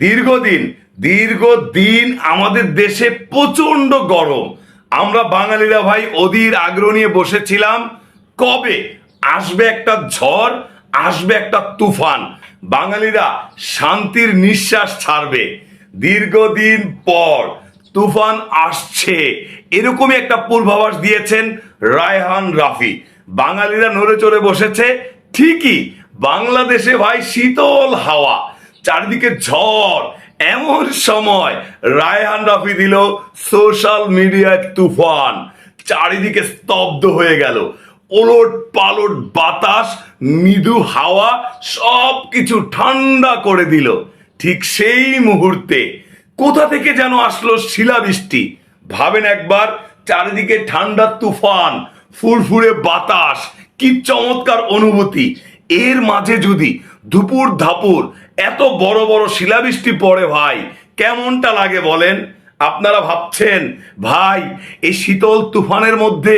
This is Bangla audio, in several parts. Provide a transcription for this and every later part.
দীর্ঘদিন দীর্ঘদিন আমাদের দেশে প্রচণ্ড গরম। আমরা বাঙালিরা ভাই অধীর আগ্রহ নিয়ে বসেছিলাম, কবে আসবে একটা ঝড়, আসবে একটা তুফান? বাঙালিরা শান্তির নিঃশ্বাস ছাড়বে। দীর্ঘদিন পর তুফান আসছে। এরকমই একটা পূর্বাভাস দিয়েছেন রায়হান রাফি। বাঙালিরা নড়ে চড়ে বসেছে। ঠিকই, বাংলাদেশে ভাই শীতল হাওয়া। চারিদিকে ঝড়। এমন সময় রায়হান রাফি দিল সোশ্যাল মিডিয়ায় তুফান। চারিদিকে স্তব্ধ হয়ে গেল। ওলট পালট বাতাস, মৃদু হাওয়া সব কিছু ঠান্ডা করে দিল। ঠিক সেই মুহূর্তে কোথা থেকে যেন আসলো শিলাবৃষ্টি। ভাবেন একবার, চারিদিকে ঠান্ডা তুফান, ফুরফুরে বাতাস, কি চমৎকার অনুভূতি। এর মাঝে যদি দুপুর ধাপুর এত বড় বড় শিলাবৃষ্টি পড়ে ভাই। কেমনটা লাগে বলেন? আপনারা ভাবছেন, ভাই, এই শীতল তুফানের মধ্যে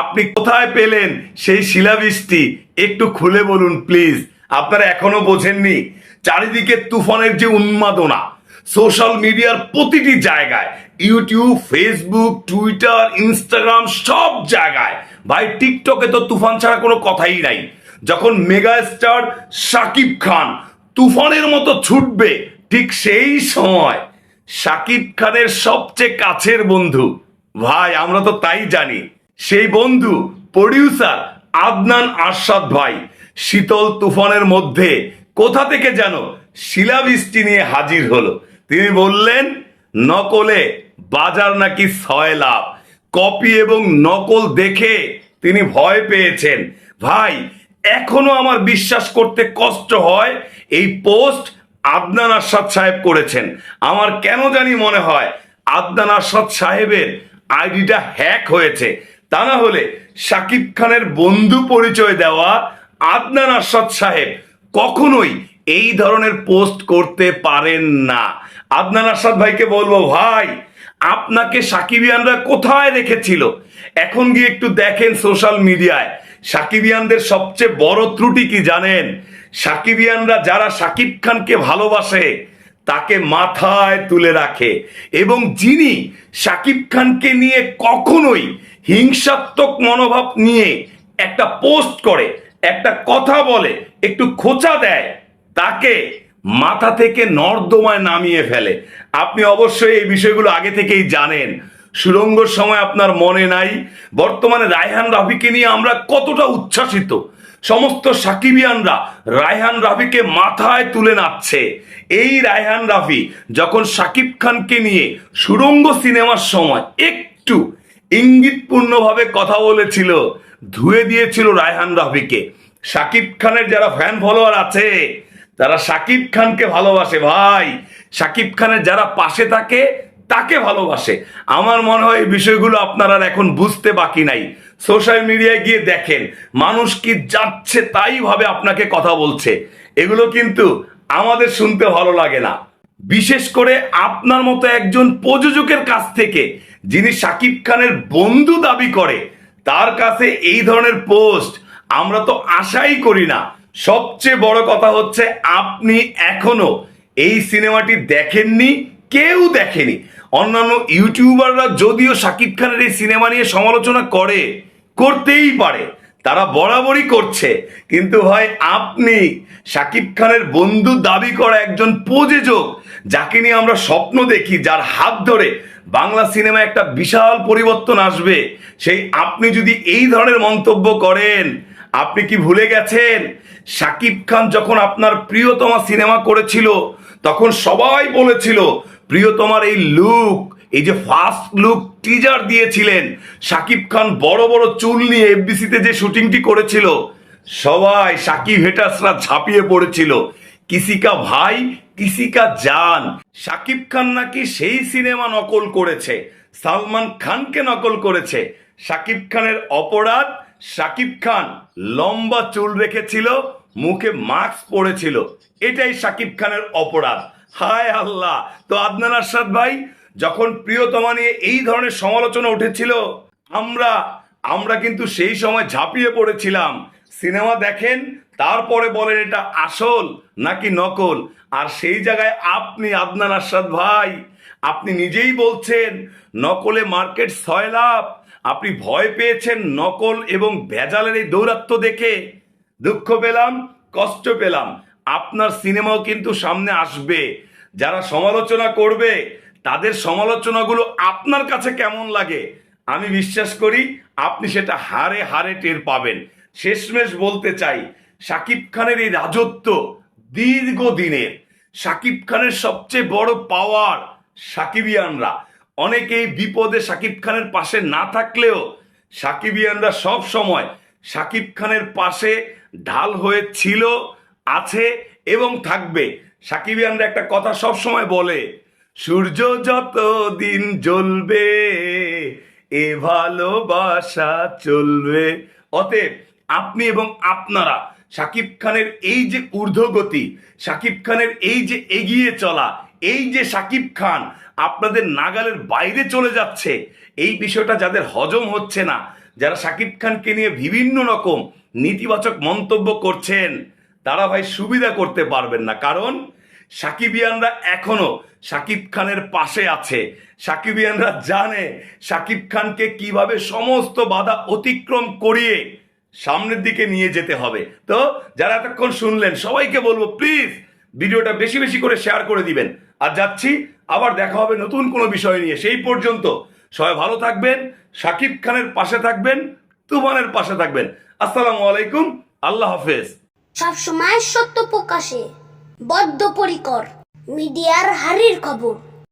আপনি কোথায় পেলেন সেই শিলাবৃষ্টি? একটু খুলে বলুন প্লিজ। আপনারা এখনও বোঝেননি, চারিদিকে তুফানের যে উন্মাদনা, সোশ্যাল মিডিয়ার প্রতিটি জায়গায়, ইউটিউব, ফেসবুক, টুইটার, ইনস্টাগ্রাম, সব জায়গায়। ভাই, টিকটকে তো তুফান ছাড়া কোনো কথাই নাই। যখন মেগা স্টার শাকিব খান তুফানের মতো ছুটবে। ঠিক সেই সময় শাকিব খানের সবচেয়ে কাছের বন্ধু। ভাই, আমরা তো তাই জানি। সেই বন্ধু প্রডিউসার আদনান আরশাদ ভাই। শীতল তুফানের মধ্যে কোথা থেকে যেন শিলাবৃষ্টি নিয়ে হাজির হলো। তিনি বললেন, নকলে বাজার নাকি ছয় লাভ। কপি এবং নকল দেখে তিনি ভয় পেয়েছেন। ভাই এখনও আমার বিশ্বাস করতে কষ্ট হয়, এই পোস্ট আদনান আরশাদ সাহেব করেছেন। আমার কেন জানি মনে হয়, আদনান আরশাদ সাহেবের আইডিটা হ্যাক হয়েছে। তা না হলে শাকিব খানের বন্ধু পরিচয় দেওয়া আদনান আরশাদ সাহেব কখনোই এই ধরনের পোস্ট করতে পারেন না। আদনান আরশাদ ভাইকে বলব, ভাই, আপনাকে সাকিবিয়ানরা কোথায় রেখেছিল এখন গিয়ে একটু দেখেন সোশ্যাল মিডিয়ায়। সাকিবিয়ানদের সবচেয়ে বড় ত্রুটি কি জানেন? সাকিবিয়ানরা যারা সাকিব খানকে ভালোবাসে, তাকে মাথায় তুলে রাখে। এবং যিনি সাকিব খানকে নিয়ে কখনোই হিংসাত্মক মনোভাব নিয়ে একটা পোস্ট করে, একটা কথা বলে, একটু খোঁচা দেয়, তাকে মাথা থেকে নর্দমায় নামিয়ে ফেলে। আপনি অবশ্যই এই বিষয়গুলো আগে থেকেই জানেন। সুরঙ্গর সময় আপনার মনে নাই? বর্তমানে রায়হান রাফিকে নিয়ে আমরা কতটা উচ্ছ্বাসিত? সমস্ত সাকিবিয়ানরা রায়হান রাফিকে মাথায় তুলে নাচছে। এই রায়হান রাফি যখন সাকিব খানকে নিয়ে সুরঙ্গ সিনেমার সময় একটু ইঙ্গিতপূর্ণভাবে কথা বলেছিল, ধুয়ে দিয়েছিল রায়হান রাফিকে। সাকিব খানের যারা ফ্যান ফলোয়ার আছে, তারা সাকিব খানকে ভালোবাসে ভাই। সাকিব খানের যারা পাশে থাকে তাকে ভালোবাসে। আমার মনে হয় এই বিষয়গুলো আপনারা এখন বুঝতে বাকি নাই। সোশ্যাল মিডিয়ায় গিয়ে দেখেন, মানুষ কি যাচ্ছে তাই ভাবে আপনাকে কথা বলছে। এগুলো কিন্তু আমাদের শুনতে ভালো লাগে না। বিশেষ করে আপনার মতো একজন প্রযোজকের কাছ থেকে, যিনি সাকিব খানের বন্ধু দাবি করে, তার কাছে এই ধরনের পোস্ট আমরা তো আশাই করি না। সবচেয়ে বড় কথা হচ্ছে, আপনি এখনও এই সিনেমাটি দেখেননি, কেউ দেখেনি। অন্যান্য ইউটিউবাররা যদিও শাকিব খানের এই সিনেমা নিয়ে সমালোচনা করে, করতেই পারে, তারা বরাবরই করছে। কিন্তু ভাই, আপনি শাকিব খানের বন্ধু দাবি করা একজন প্রযোজক, যাকে নিয়ে আমরা স্বপ্ন দেখি, যার হাত ধরে বাংলা সিনেমা একটা বিশাল পরিবর্তন আসবে, সেই আপনি যদি এই ধরনের মন্তব্য করেন, আপনি কি ভুলে গেছেন? শাকিব খান যখন আপনার প্রিয়তমা সিনেমা করেছিল, তখন সবাই বলেছিল প্রিয়তমার এই লুক এই যে ফার্স্ট লুক টিজার দিয়েছিলেন, সাকিব খান বড় বড় চুল নিয়ে এফবিসিতে যে শুটিংটি করেছিল, সবাই সাকিব হেটাসরা ঝাঁপিয়ে পড়েছিল। কিসিকা ভাই, কিসিকা জান, সাকিব খান নাকি সেই সিনেমা নকল করেছে, সালমান খানকে নকল করেছে। সাকিব খানের অপরাধ, সাকিব খান লম্বা চুল রেখেছিল, মুখে মাস্ক পরেছিল, এটাই সাকিব খানের অপরাধ। হায় আল্লাহ। তো আদনান আরশাদ ভাই, যখন প্রিয়তমা নিয়ে এই ধরনের সমালোচনা উঠেছিল, আমরা আমরা কিন্তু সেই সময় ঝাঁপিয়ে পড়েছিলাম। সিনেমা দেখেন, তারপরে বলেন এটা আসল নাকি নকল। আর সেই জায়গায় আপনি, আদনান আসাদ ভাই, আপনি নিজেই বলছেন, নকলে মার্কেট ছয় লাভ। আপনি ভয় পেয়েছেন নকল এবং ভেজালের এই দৌরাত্ম দেখে। দুঃখ পেলাম, কষ্ট পেলাম। আপনার সিনেমাও কিন্তু সামনে আসবে। যারা সমালোচনা করবে, তাদের সমালোচনাগুলো আপনার কাছে কেমন লাগে? আমি বিশ্বাস করি আপনি সেটা হারে হারে টের পাবেন। শেষমেশ বলতে চাই, শাকিব খানের এই রাজত্ব দীর্ঘদিনের। শাকিব খানের সবচেয়ে বড় পাওয়ার সাকিবিয়ানরা। অনেকেই বিপদে শাকিব খানের পাশে না থাকলেও সাকিবিয়ানরা সব সময় শাকিব খানের পাশে ঢাল হয়ে ছিল। আছে এবং থাকবে। সাকিবিয়ানরা একটা কথা সব সময় বলে, সূর্য যত দিন জ্বলবে, এ ভালোবাসা চলবে। অতএব আপনি এবং আপনারা শাকিব খানের এই যে ঊর্ধ্বগতি শাকিব খানের এই যে এগিয়ে চলা, এই যে শাকিব খান আপনাদের নাগালের বাইরে চলে যাচ্ছে, এই বিষয়টা যাদের হজম হচ্ছে না, যারা শাকিব খানকে নিয়ে বিভিন্ন রকম নেতিবাচক মন্তব্য করছেন তারা ভাই সুবিধা করতে পারবেন না। কারণ সাকিবিয়ানরা এখনও সাকিব খানের পাশে আছে। সাকিবিয়ানরা জানে সাকিব খানকে কীভাবে সমস্ত বাধা অতিক্রম করিয়ে সামনের দিকে নিয়ে যেতে হবে। তো যারা এতক্ষণ শুনলেন, সবাইকে বলব প্লিজ ভিডিওটা বেশি বেশি করে শেয়ার করে দিবেন। আর যাচ্ছি, আবার দেখা হবে নতুন কোনো বিষয় নিয়ে। সেই পর্যন্ত সবাই ভালো থাকবেন, সাকিব খানের পাশে থাকবেন, তুফানের পাশে থাকবেন। আসসালামু আলাইকুম, আল্লাহ হাফেজ। সবসময় সত্য প্রকাশে বদ্ধ পরিকর মিডিয়ার হারির খবর।